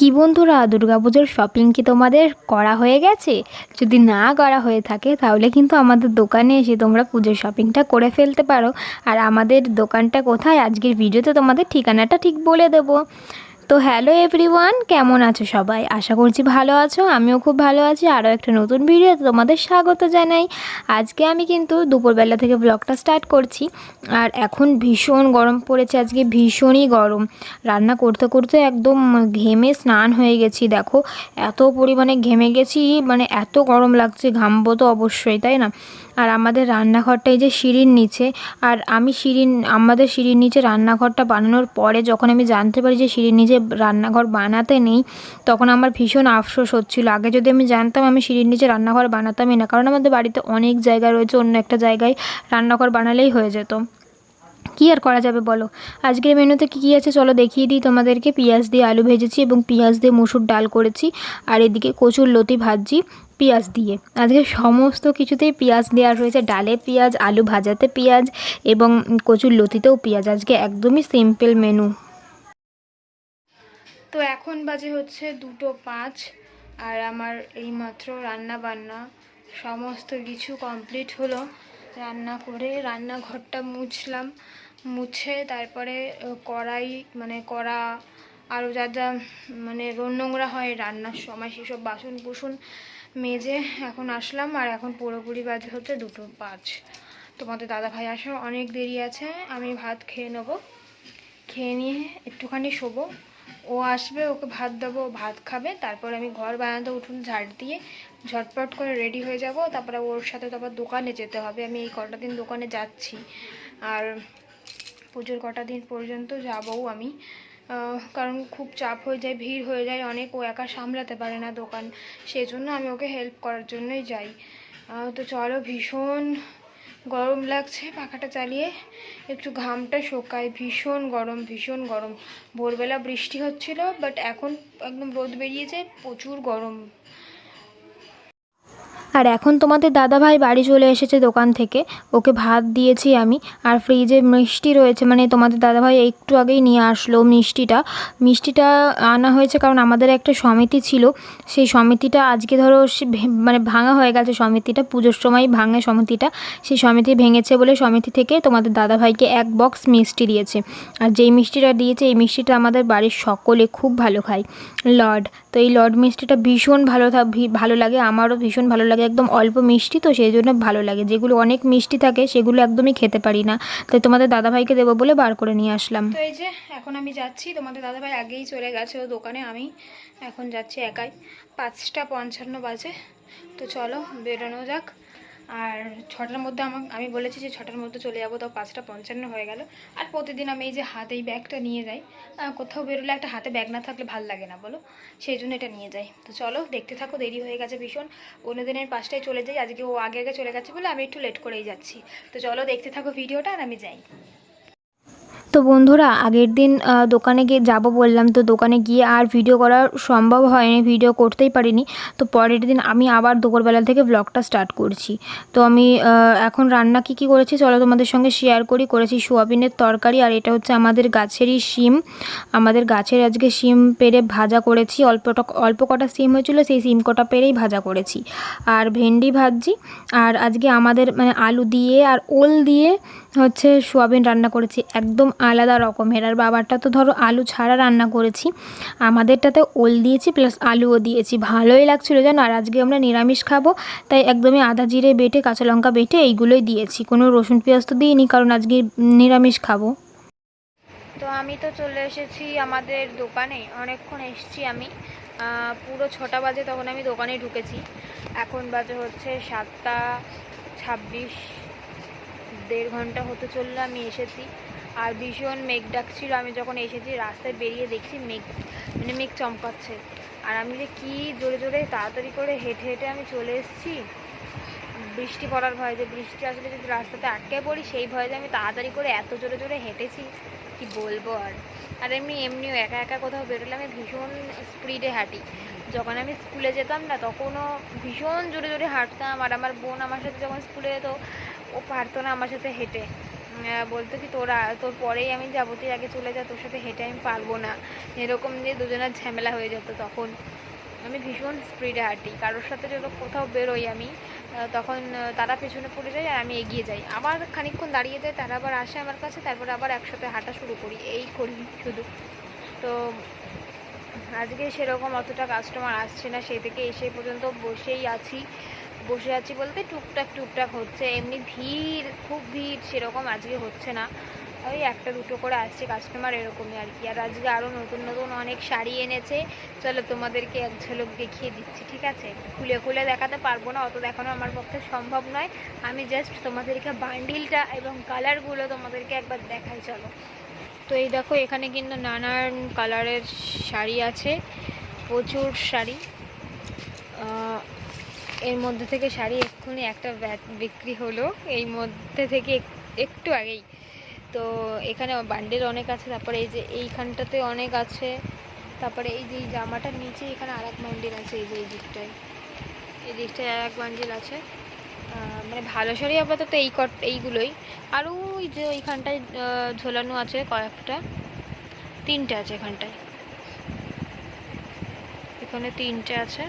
কি বন্ধুরা দুর্গাপুজোর শপিং কি তোমাদের করা হয়ে গেছে? যদি না করা হয়ে থাকে, তাহলে কিন্তু আমাদের দোকানে এসে তোমরা পুজোর শপিংটা করে ফেলতে পারো। আর আমাদের দোকানটা কোথায়, আজকের ভিডিওতে তোমাদের ঠিকানাটা ঠিক বলে দেবো। তো হ্যালো এভরিওয়ান, কেমন আছো সবাই? আশা করছি ভালো আছো, আমিও খুব ভালো আছি। আরও একটা নতুন ভিডিওতে তোমাদের স্বাগত জানাই। আজকে আমি কিন্তু দুপুরবেলা থেকে ব্লগটা স্টার্ট করছি। আর এখন ভীষণ গরম পড়েছে, আজকে ভীষণই গরম। রান্না করতে করতে একদম ঘেমে স্নান হয়ে গেছি, দেখো। এত পরিমাণে ঘেমে গেছি মানে এত গরম লাগছে, ঘামবো তো অবশ্যই, তাই না? আর আমাদের রান্নাঘরটা এই যে সিঁড়ির নিচে, আর আমি সিঁড়ির, আমাদের সিঁড়ির নিচে রান্নাঘরটা বানানোর পরে যখন আমি জানতে পারি যে সিঁড়ির নিচে রান্নাঘর বানাতে নেই, তখন আমার ভীষণ আফসোস হচ্ছিল। আগে যদি আমি জানতাম আমি সিঁড়ির নিচে রান্নাঘর বানাতামই না, কারণ আমাদের বাড়িতে অনেক জায়গা রয়েছে, অন্য একটা জায়গায় রান্নাঘর বানালেই হয়ে যেত। কী আর করা যাবে বলো? আজকের মেনুতে কী কী আছে চলো দেখিয়ে দিই তোমাদেরকে। পেঁয়াজ দিয়ে আলু ভেজেছি এবং পেঁয়াজ দিয়ে মুসুর ডাল করেছি, আর এদিকে কচুর লতি ভাজছি। পেঁয়াজ দিয়ে। আজকে সমস্ত কিছুতেই পেঁয়াজ দেওয়া রয়েছে। ডালে পেঁয়াজ, আলু ভাজাতে পেঁয়াজ এবং কচুর লতিতেও পেঁয়াজ। আজকে একদমই সিম্পল মেনু তো এখন বাজে হচ্ছে দুটো পাঁচ আর আমার এইমাত্র রান্না বান্না সমস্ত কিছু কমপ্লিট হলো। রান্না করে রান্নাঘরটা মুছলাম। মুছে তারপরে কড়াই মানে কড়া আরও যা যা মানে নোংরা হয় রান্নার সময় সেসব বাসন কুসন মেজে এখন আসলাম আর এখন পুরোপুরি বাজে হচ্ছে দুটো পাঁচ। তোমাদের দাদা ভাই আসার অনেক দেরি আছে, আমি ভাত খেয়ে নেব। খেয়ে নিয়ে একটুখানি শোবো। ও আসবে, ওকে ভাত দেবো ভাত খাবে। তারপর আমি ঘর বানাতে উঠুন ঝাড় দিয়ে ঝটপট করে রেডি হয়ে যাব। তারপরে ওর সাথে তো আবার দোকানে যেতে হবে। আমি এই কটা দিন দোকানে যাচ্ছি। আর পুজোর কটা দিন পর্যন্ত যাবও আমি। কারণ খুব চাপ হয়ে যায়, ভিড় হয়ে যায়, অনেক ও একা সামলাতে পারে না দোকান। সেজন্য আমি ওকে হেল্প করার জন্যই যাই। তো চলো ভীষণ গরম লাগছে পাখাটা চালিয়ে। একটু ঘামটা শোকায়, ভীষণ গরম ভীষণ গরম। ভোরবেলা বৃষ্টি হচ্ছিল বাট এখন একদম রোদ বেরিয়েছে, প্রচুর গরম। আর এখন তোমাদের দাদাভাই বাড়ি চলে এসেছে দোকান থেকে। ওকে ভাত দিয়েছি আমি। আর ফ্রিজে মিষ্টি রয়েছে মানে তোমাদের দাদাভাই একটু আগেই নিয়ে আসলো মিষ্টিটা। মিষ্টিটা আনা হয়েছে কারণ আমাদের একটা সমিতি ছিল। সেই সমিতিটা আজকে ধরো মানে ভাঙা হয়ে গেছে সমিতিটা, পুজোর সময় ভাঙে সমিতিটা। সেই সমিতি ভেঙেছে বলে সমিতি থেকে তোমাদের দাদাভাইকে এক বক্স মিষ্টি দিয়েছে। আর যেই মিষ্টিটা দিয়েছে, এই মিষ্টিটা আমাদের বাড়ির সকলে খুব ভালো খায়। লড তো এই লড মিষ্টিটা ভীষণ ভালো ভালো লাগে, আমারও ভীষণ ভালো লাগে। একদম অল্প মিষ্টি তো সেই জন্য ভালো লাগে। যেগুলো অনেক মিষ্টি থাকে সেগুলো একদমই খেতে পারি না। তাই তোমাদের দাদাভাইকে দেবো বলে বার করে নিয়ে আসলাম। তো এই যে, এখন আমি যাচ্ছি। তোমাদের দাদাভাই আগেই চলে গেছে ও দোকানে, আমি এখন যাচ্ছি একাই। পাঁচটা পঞ্চান্ন বাজে। তো চলো, বেরোনো যাক। আর ছটার মধ্যে আমার আমি বলেছি যে ছটার মধ্যে চলে যাব, তাও পাঁচটা পঞ্চান্ন হয়ে গেল। আর প্রতিদিন আমি এই যে হাতে এই ব্যাগটা নিয়ে যাই কোথাও বেরোলে একটা হাতে ব্যাগ না থাকলে ভালো লাগে না, বলো? সেই জন্য এটা নিয়ে যাই। তো চলো, দেখতে থাকো, দেরি হয়ে গেছে ভীষণ। অন্য দিনের পাঁচটায় চলে যাই, আজকে ও আগে আগে চলে গেছে বলে আমি একটু লেট করেই যাচ্ছি। তো চলো, দেখতে থাকো ভিডিওটা আর আমি যাই। তো বন্ধুরা, আগের দিন দোকানে গিয়ে যাব বললাম, তো দোকানে গিয়ে আর ভিডিও করা সম্ভব হয়নি, ভিডিও করতেই পারিনি। তো পরের দিন আমি আবার দুপুরবেলা থেকে ব্লগটা স্টার্ট করছি। তো আমি এখন রান্না কি কি করেছি চলো তোমাদের সঙ্গে শেয়ার করি। করেছি সোয়াবিনের তরকারি আর এটা হচ্ছে আমাদের গাছেরই শিম। আমাদের গাছের আজকে শিম পেরে ভাজা করেছি। অল্পটা অল্প কটা সিম হয়েছিল, সেই সিম কটা পেরেই ভাজা করেছি। আর ভেন্ডি ভাজছি। আর আজকে আমাদের মানে আলু দিয়ে আর ওল দিয়ে হচ্ছে সোয়াবিন রান্না করেছি। একদম আলাদা রকমের। আর বাবারটা তো ধরো আলু ছাড়া রান্না করেছি। আমাদেরটাতে ওল দিয়েছি, প্লাস আলুও দিয়েছি। ভালোই লাগছিল জানো? আর আজকে আমরা নিরামিষ খাব, তাই একদমই আদা জিরে বেটে, কাঁচা লঙ্কা বেটে এইগুলোই দিয়েছি। কোনো রসুন পেঁয়াজ তো দিইনি, কারণ আজকে নিরামিষ খাব। তো আমি তো চলে এসেছি আমাদের দোকানে, অনেকক্ষণ এসেছি আমি। পুরো ছটা বাজে তখন আমি দোকানে ঢুকেছি। এখন বাজে হচ্ছে সাতটা ছাব্বিশ, দেড় ঘণ্টা হতে চলল আমি এসেছি। আর ভীষণ মেঘ ডাকছিল। আমি যখন এসেছি, রাস্তায় বেরিয়ে দেখছি মেঘ মানে মেঘ চমকাচ্ছে। আর আমি যে কী জোরে জোরে তাড়াতাড়ি করে হেঁটে হেঁটে আমি চলে এসেছি, বৃষ্টি পড়ার ভয় যে বৃষ্টি আসলে যদি রাস্তাতে আটকে পড়ি, সেই ভয়ে যে আমি তাড়াতাড়ি করে এত জোরে জোরে হেঁটেছি। কি বলব আর? আর এমনি, এমনিও একা একা কোথাও বেরোলে আমি ভীষণ স্পিডে হাঁটি। যখন আমি স্কুলে যেতাম না, তখনও ভীষণ জোরে জোরে হাঁটতাম। আর আমার বোন আমার সাথে যখন স্কুলে যেত, ও পারতো না আমার সাথে হেঁটে। বলতো কি, তোরা, তোর পরেই আমি যাব, তুই আগে চলে যা, তোর সাথে হেঁটে আমি পারব না। এরকম দিয়ে দুজনের ঝামেলা হয়ে যেত তখন। আমি ভীষণ স্পিডে হাঁটি, কারোর সাথে যত কোথাও বেরোই আমি তখন তারা পেছনে পড়ে যায় আর আমি এগিয়ে যাই। আবার খানিকক্ষণ দাঁড়িয়ে যায়, তারা আবার আসে আমার কাছে, তারপরে আবার একসাথে হাঁটা শুরু করি, এই করি শুধু। তো আজকে সেরকম অতটা কাস্টমার আসছে না, সেই থেকে এসে পর্যন্ত বসেই আছি। বসে আছি বলতে টুকটাক টুকটাক হচ্ছে, এমনি ভিড়, খুব ভিড় সেরকম আজকে হচ্ছে না। ওই একটা দুটো করে আসছে কাস্টমার এরকমই আর কি। আর আজকে আরও নতুন নতুন অনেক শাড়ি এনেছে। চলো তোমাদেরকে এক ঝলক দেখিয়ে দিচ্ছি, ঠিক আছে? খুলে খুলে দেখাতে পারব না, অত দেখানো আমার পক্ষে সম্ভব নয়। আমি জাস্ট তোমাদেরকে বান্ডিলটা এবং কালারগুলো তোমাদেরকে একবার দেখাই, চলো। তো এই দেখো, এখানে কিন্তু নানান কালারের শাড়ি আছে, প্রচুর শাড়ি। এর মধ্যে থেকে শাড়ি এক্ষুনি একটা বিক্রি হলো। এই মধ্যে থেকে এক- একটু আগেই। তো এখানে বান্ডেল অনেক আছে, তারপরে এই যে এইখানটাতে অনেক আছে। তারপরে এই যে জামাটার নিচে এখানে আর এক বান্ডিল আছে, এই যে এই দিকটায়। এই দিকটায় আর এক বান্ডিল আছে। মানে ভালো শাড়ি আপাতত এই কট এইগুলোই। আরও ওই যে ওইখানটায় ঝোলানো আছে কয়েকটা। তিনটে আছে এখানটায়। এখানে তিনটে আছে।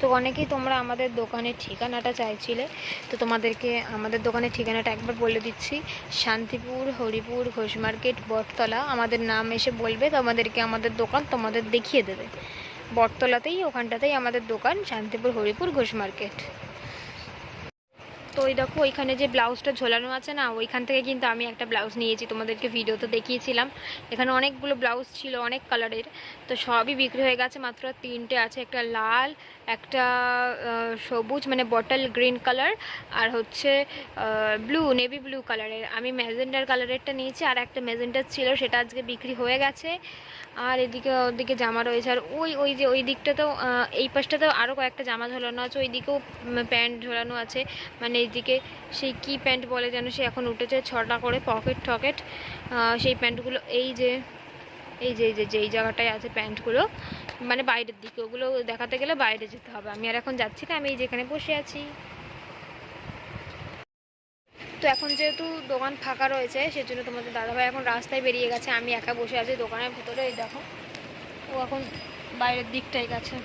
তো অনেকেই তোমরা আমাদের দোকানের ঠিকানাটা চাইছিলে। তো তোমাদেরকে আমাদের দোকানের ঠিকানাটা একবার বলে দিচ্ছি। শান্তিপুর, হরিপুর, ঘোষ মার্কেট, বটতলা। আমাদের নাম এসে বলবে, তোমাদেরকে আমাদের দোকান তোমাদের দেখিয়ে দেবে। বটতলাতেই, ওখানটাতেই আমাদের দোকান, শান্তিপুর, হরিপুর, ঘোষ মার্কেট। তো ওই দেখো, ওইখানে যে ব্লাউজটা ঝোলানো আছে না, ওইখান থেকে কিন্তু আমি একটা ব্লাউজ নিয়েছি, তোমাদেরকে ভিডিওতে দেখিয়েছিলাম। এখানে অনেকগুলো ব্লাউজ ছিল, অনেক কালারের। তো সবই বিক্রি হয়ে গেছে, মাত্র তিনটে আছে, একটা লাল, একটা সবুজ মানে বটল গ্রিন কালার, আর হচ্ছে ব্লু, নেভি ব্লু কালারের। আমি ম্যাজেন্ডার কালারেরটা নিয়েছি, আর একটা ম্যাজেন্ডার ছিল, সেটা আজকে বিক্রি হয়ে গেছে। আর এদিকে ওদিকে জামা রয়েছে। আর ওই ওই যে ওই দিকটাতেও এই পাশটাতেও আরও কয়েকটা জামা ঝোলানো আছে। ওই দিকেও প্যান্ট ঝোলানো আছে। মানে এইদিকে সেই কি প্যান্ট বলে যেন সে এখন উঠেছে, ছটা করে পকেট টকেট সেই প্যান্টগুলো, এই যে এই যে এই যে, যেই জায়গাটায় আছে প্যান্টগুলো মানে বাইরের দিকে, ওগুলো দেখাতে গেলে বাইরে যেতে হবে। আমি আর এখন যাচ্ছি না, আমি এই যেখানে বসে আছি। তো এখন যেহেতু দোকান ফাঁকা রয়েছে, সেজন্য তোমাদের দাদাভাই এখন রাস্তায় বেরিয়ে গেছে। আমি একা বসে আছি দোকানের ভিতরে, এই দেখো। ও এখন বাইরের দিকটাই গেছে।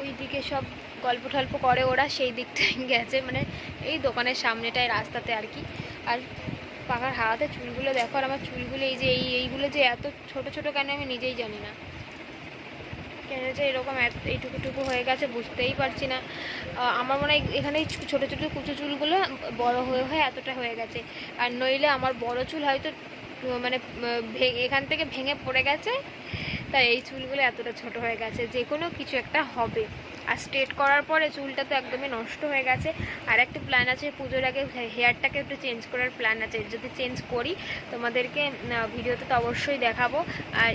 ওই দিকে সব গল্প টল্প করে ওরা, সেই দিকটাই গেছে। মানে এই দোকানের সামনেটায় রাস্তাতে আর কি। আর পাখার হাওয়াতে চুলগুলো দেখো, আর আমার চুলগুলো এই যে, এই, এইগুলো যে এত ছোট ছোট কেন আমি নিজেই জানি না। কেন যে এরকম এইটুকু টুকু হয়ে গেছে বুঝতেই পারছি না। আমার মনে হয় এখানে ছোটো ছোটো কুচু চুলগুলো বড় হয়ে হয়ে এতটা হয়ে গেছে। আর নইলে আমার বড় চুল হয়তো মানে এখান থেকে ভেঙে পড়ে গেছে। তাই এই চুলগুলো এতটা ছোট হয়ে গেছে, যে কোনো কিছু একটা হবে। আর স্ট্রেট করার পরে চুলটা তো একদমই নষ্ট হয়ে গেছে। আর একটা প্ল্যান আছে, পুজোর আগে হেয়ারটাকে একটু চেঞ্জ করার প্ল্যান আছে। যদি চেঞ্জ করি, তোমাদেরকে ভিডিওতে তো অবশ্যই দেখাবো। আর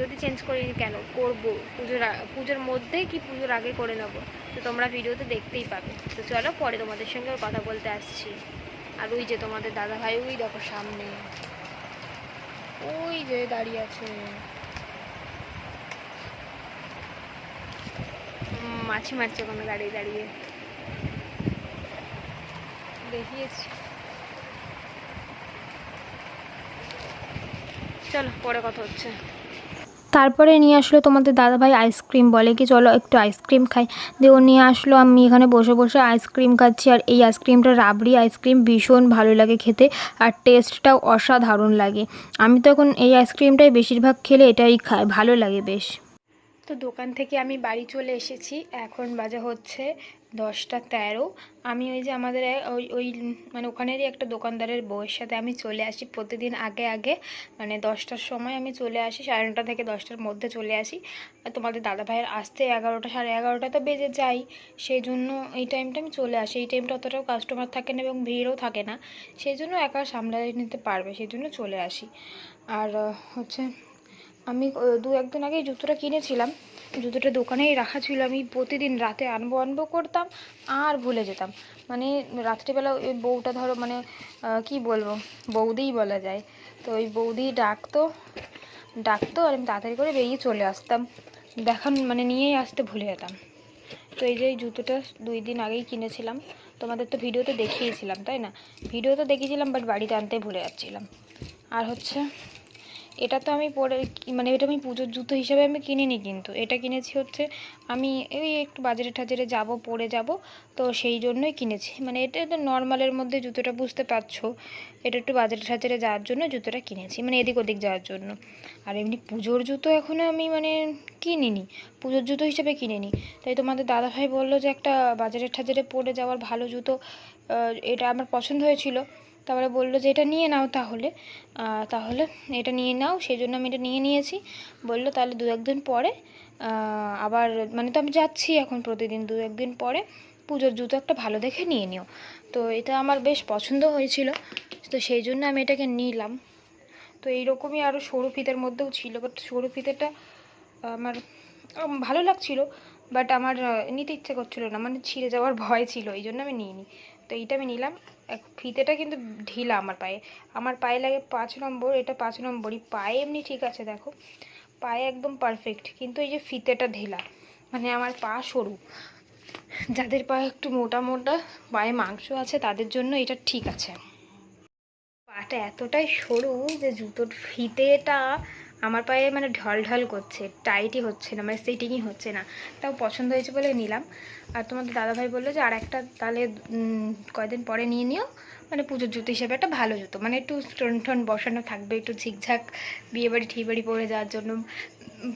যদি চেঞ্জ করি কেন? করব। পুজোর পুজোর মধ্যে কি পুজোর আগে করে নেব? তো তোমরা ভিডিওতে দেখতেই পাবে। তো চলো, পরে তোমাদের সঙ্গে কথা বলতে আসছি। আর ওই যে তোমাদের দাদা ভাই ওই দেখো সামনে। ওই যে দাঁড়িয়ে আছে। মাছি মারছে কোনো দাঁড়িয়ে দাঁড়িয়ে। দেখিয়েছি। চলো, পরে কথা হচ্ছে। তারপরে নিয়ে আসলো তোমাদের দাদাভাই আইসক্রিম, বলে কি, চলো একটু আইসক্রিম খাই। দিয়ে ও নিয়ে আসলো, আমি এখানে বসে বসে আইসক্রিম খাচ্ছি। আর এই আইসক্রিমটা রাবড়ি আইসক্রিম, ভীষণ ভালো লাগে খেতে আর টেস্টটাও অসাধারণ লাগে। আমি তো এখন এই আইসক্রিমটাই বেশিরভাগ খেলে এটাই খাই, ভালো লাগে বেশ। তো দোকান থেকে আমি বাড়ি চলে এসেছি। এখন বাজে হচ্ছে দশটা তেরো। আমি ওই যে আমাদের ওই ওই মানে ওখানেরই একটা দোকানদারের বউয়ের সাথে আমি চলে আসি প্রতিদিন আগে আগে। মানে দশটার সময় আমি চলে আসি, সাড়ে নটা থেকে দশটার মধ্যে চলে আসি। আর তোমাদের দাদা ভাইয়ের আসতে এগারোটা, সাড়ে এগারোটা তো বেজে যাই সেই জন্য এই টাইমটা আমি চলে আসি। এই টাইমটা অতটাও কাস্টমার থাকে না এবং ভিড়ও থাকে না। সেই জন্য একা সামলাই নিতে পারবে সেই জন্য চলে আসি। আর হচ্ছে আমি দু একদিন আগে জুতোটা কিনেছিলাম। জুতোটা দোকানেই রাখা ছিল। আমি প্রতিদিন রাতে আনব আনব করতাম, আর ভুলে যেতাম। মানে রাত্রিবেলা ওই বউটা ধরো মানে কি বলব, বৌদিই বলা যায়। তো ওই বৌদি ডাকতো ডাকতো, আর আমি তাড়াতাড়ি করে বেরিয়ে চলে আসতাম। দেখান মানে নিয়েই আসতে ভুলে যেতাম। তো এই যে এই জুতোটা দুই দিন আগেই কিনেছিলাম। তোমাদের তো ভিডিওতে দেখিয়েছিলাম, তাই না? ভিডিও তো দেখিয়েছিলাম বাট বাড়িতে আনতে ভুলে যাচ্ছিলাম। আর হচ্ছে এটা তো আমি পরে মানে এটা আমি পুজোর জুতো হিসাবে আমি কিনিনি কিন্তু। এটা কিনেছি হচ্ছে, আমি এই একটু বাজারে টাজারে যাব, পরে যাব, তো সেই জন্যই কিনেছি। মানে এটা তো নর্মালের মধ্যে জুতোটা বুঝতে পারছ, এটা একটু বাজারে টাজারে যাওয়ার জন্য জুতোটা কিনেছি মানে এদিক ওদিক যাওয়ার জন্য। আর এমনি পুজোর জুতো এখনও আমি মানে কিনিনি, পুজোর জুতো হিসেবে কিনিনি। তাই তোমাদের দাদাভাই বলল যে একটা বাজারে টাজারে পরে যাওয়ার ভালো জুতো এটা আমার পছন্দ হয়েছিল। তারপরে বলল যে, এটা নিয়ে নাও তাহলে। তাহলে এটা নিয়ে নাও, সেই জন্য আমি এটা নিয়ে নিয়েছি। বলল, তাহলে দু একদিন পরে আবার মানে তো আমি যাচ্ছি এখন প্রতিদিন, দু একদিন পরে পুজোর জুতো একটা ভালো দেখে নিয়ে নিও। তো এটা আমার বেশ পছন্দ হয়েছিল। তো সেই জন্য আমি এটাকে নিলাম। তো এইরকমই আরও সরু ফিতের মধ্যেও ছিল বাট সরু ফিতেটা আমার ভালো লাগছিল বাট আমার নিতে ইচ্ছে করছিল না মানে ছিঁড়ে যাওয়ার ভয় ছিল, এই জন্য আমি নিইনি। তো এইটা আমি নিলাম। ফিতেটা কিন্তু ঢিলা আমার পায়ে। আমার পায়ে লাগে পাঁচ নম্বর, এটা পাঁচ নম্বরই। পায়ে এমনি ঠিক আছে, দেখো। পায়ে একদম পারফেক্ট কিন্তু এই যে ফিতেটা ঢিলা মানে আমার পা সরু। যাদের পায়ে একটু মোটা মোটা, পায়ে মাংস আছে, তাদের জন্য এটা ঠিক আছে। পাটা এতটাই সরু যে জুতোর ফিতেটা আমার পায়ে মানে ঢল ঢল করছে টাইটই হচ্ছে না মানে সেটিংই হচ্ছে না। তাও পছন্দ হয়েছে বলে নিলাম। আর তোমাদের দাদাভাই বলল যে আর একটা তাহলে উম, কয়দিন পরে নিয়ে নিও। মানে পুজোর জুতো হিসেবে একটা ভালো জুতো মানে একটু স্টোন টোন বসানো থাকবে একটু ঝিকঝাক বিয়েবাড়ি ঠিবাড়ি পরে যাওয়ার জন্য।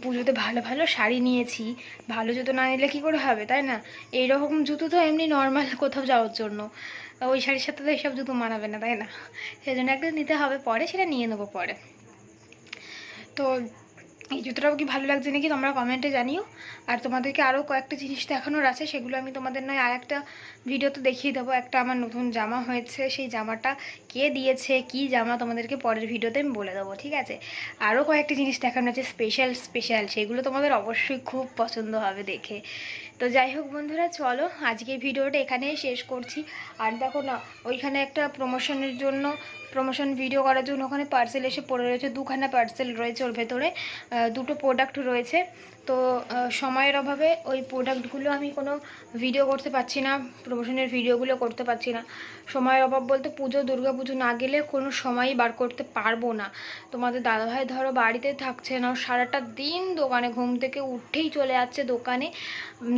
পুজোতে ভালো ভালো শাড়ি নিয়েছি। ভালো জুতো না নিলে কী করে হবে তাই না? এইরকম জুতো তো এমনি নর্মাল কোথাও যাওয়ার জন্য। ওই শাড়ির সাথে তো এইসব জুতো মানাবে না তাই না? সেই জন্য একটা নিতে হবে পরে সেটা নিয়ে নেব পরে। তো এই জুতোটাও কি ভালো লাগছে নাকি তোমরা কমেন্টে জানিও। আর তোমাদেরকে আরও কয়েকটা জিনিস দেখানোর আছে, সেগুলো আমি তোমাদের নয় আর একটা ভিডিওতে দেখিয়ে দেবো। একটা আমার নতুন জামা হয়েছে, সেই জামাটা কে দিয়েছে, কি জামা তোমাদেরকে পরের ভিডিওতে আমি বলে দেবো, ঠিক আছে? আরও কয়েকটা জিনিস দেখানো আছে, স্পেশাল স্পেশাল, সেগুলো তোমাদের অবশ্যই খুব পছন্দ হবে দেখে। তো যাই হোক বন্ধুরা, চলো আজকে ভিডিওটা এখানেই শেষ করছি। আর দেখো না, ওইখানে একটা প্রমোশনের জন্য প্রমোশন ভিডিও করার জন্য ওখানে পার্সেল এসে পড়ে রয়েছে, দুখানা পার্সেল রয়েছে ওর ভেতরে দুটো প্রোডাক্ট রয়েছে। তো সময়ের অভাবে ওই প্রোডাক্টগুলো আমি কোনো ভিডিও করতে পারছি না প্রমোশনের ভিডিওগুলো করতে পারছি না। সময়ের অভাব বলতে পুজো, দুর্গা পুজো না গেলে কোনো সময়ই বার করতে পারব না। তোমাদের দাদাভাই ধরো বাড়িতে থাকছে না, সারাটা দিন দোকানে, ঘুম থেকে উঠেই চলে যাচ্ছে দোকানে।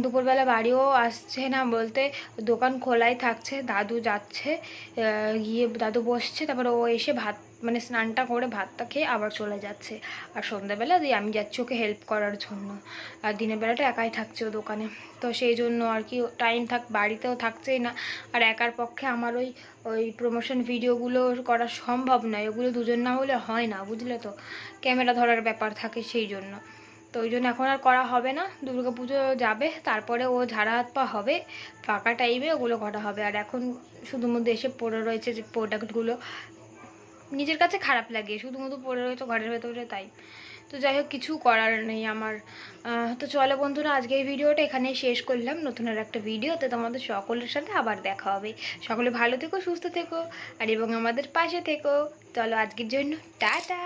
দুপুরবেলা বাড়িও আসছে না বলতে, দোকান খোলাই থাকছে, দাদু যাচ্ছে গিয়ে দাদু বসছে, তারপর ও এসে ভাত মানে স্নানটা করে ভাতটা খেয়ে আবার চলে যাচ্ছে। আর সন্ধ্যাবেলা দিয়ে আমি যাচ্ছি ওকে হেল্প করার জন্য। আর দিনের বেলাটা একাই থাকছে ও দোকানে। তো সেই জন্য আর কি টাইম থাক, বাড়িতেও থাকছেই না। আর একার পক্ষে আমার ওই ওই প্রমোশন ভিডিওগুলো করা সম্ভব নয়। ওগুলো দুজন না হলে হয় না, বুঝলে তো? ক্যামেরা ধরার ব্যাপার থাকে সেই জন্য। তো ওই জন্য এখন আর করা হবে না। দুর্গা পুজো যাবে, তারপরে ও ঝাড়া হাত পা হবে, ফাঁকা টাইমে ওগুলো করা হবে। আর এখন শুধুমধ্যে এসে পড়ে রয়েছে যে প্রোডাক্টগুলো নিজের কাছে খারাপ লাগে শুধুমধু পড়ে রয়েছে ঘরের ভেতরে তাই। তো যাই হোক, কিছু করার নেই আমার। তো চলো বন্ধুরা, আজকে এই ভিডিওটা এখানেই শেষ করলাম। নতুন আর একটা ভিডিওতে তোমাদের সকলের সাথে আবার দেখা হবে। সকলে ভালো থেকো, সুস্থ থেকো, আর এবং আমাদের পাশে থেকো। চলো আজকের জন্য, টাটা!